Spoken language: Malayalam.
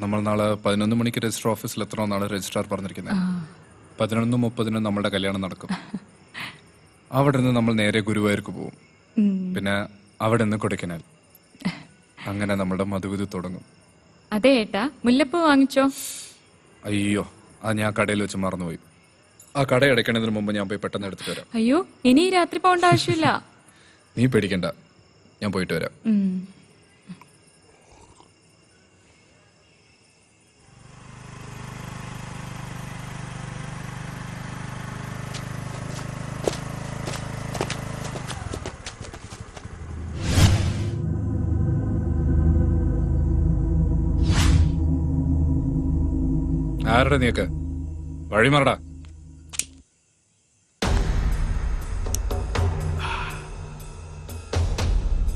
നമ്മൾ നാളെ പതിനൊന്ന് മണിക്ക് രജിസ്റ്റർ ഓഫീസിൽ എത്തണമെന്നാണ് രജിസ്ട്രാർ പറഞ്ഞിരിക്കുന്നത്. പതിനൊന്ന് മുപ്പതിന് നമ്മളുടെ കല്യാണം നടക്കും. അവിടെ നിന്ന് നമ്മൾ നേരെ ഗുരുവായൂർക്ക് പോകും. പിന്നെ അവിടെ നിന്ന് കൊടൈക്കനാൽ. അങ്ങനെ നമ്മുടെ മധുവിധി തുടങ്ങും. അതെ ഏട്ടാ മുല്ലപ്പൂ വാങ്ങിച്ചോ? അയ്യോ അത് ഞാൻ കടയിൽ വെച്ച് മറന്നുപോയി. ആ കട അടയ്ക്കണതിന് മുമ്പ് ഞാൻ പോയി പെട്ടെന്ന് എടുത്തിട്ട് വരാം. അയ്യോ ഇനി രാത്രി പോകേണ്ട ആവശ്യമില്ല. നീ പേടിക്കണ്ട ഞാൻ പോയിട്ട് വരാം. ആരുടെ നീക്ക് വഴി മറടാ